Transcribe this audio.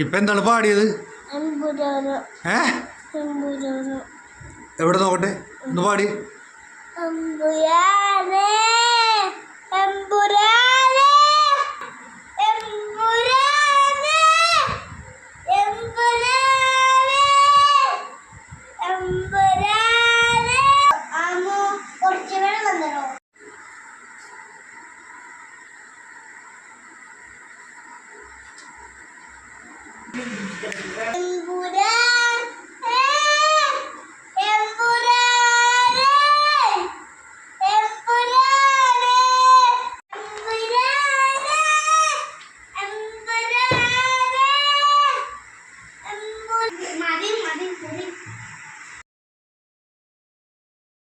ഇപ്പൊ എന്താണ് പാടിയത്? എവിടെ നോക്കട്ടെ? ഒന്ന് പാടി. Ibu deh.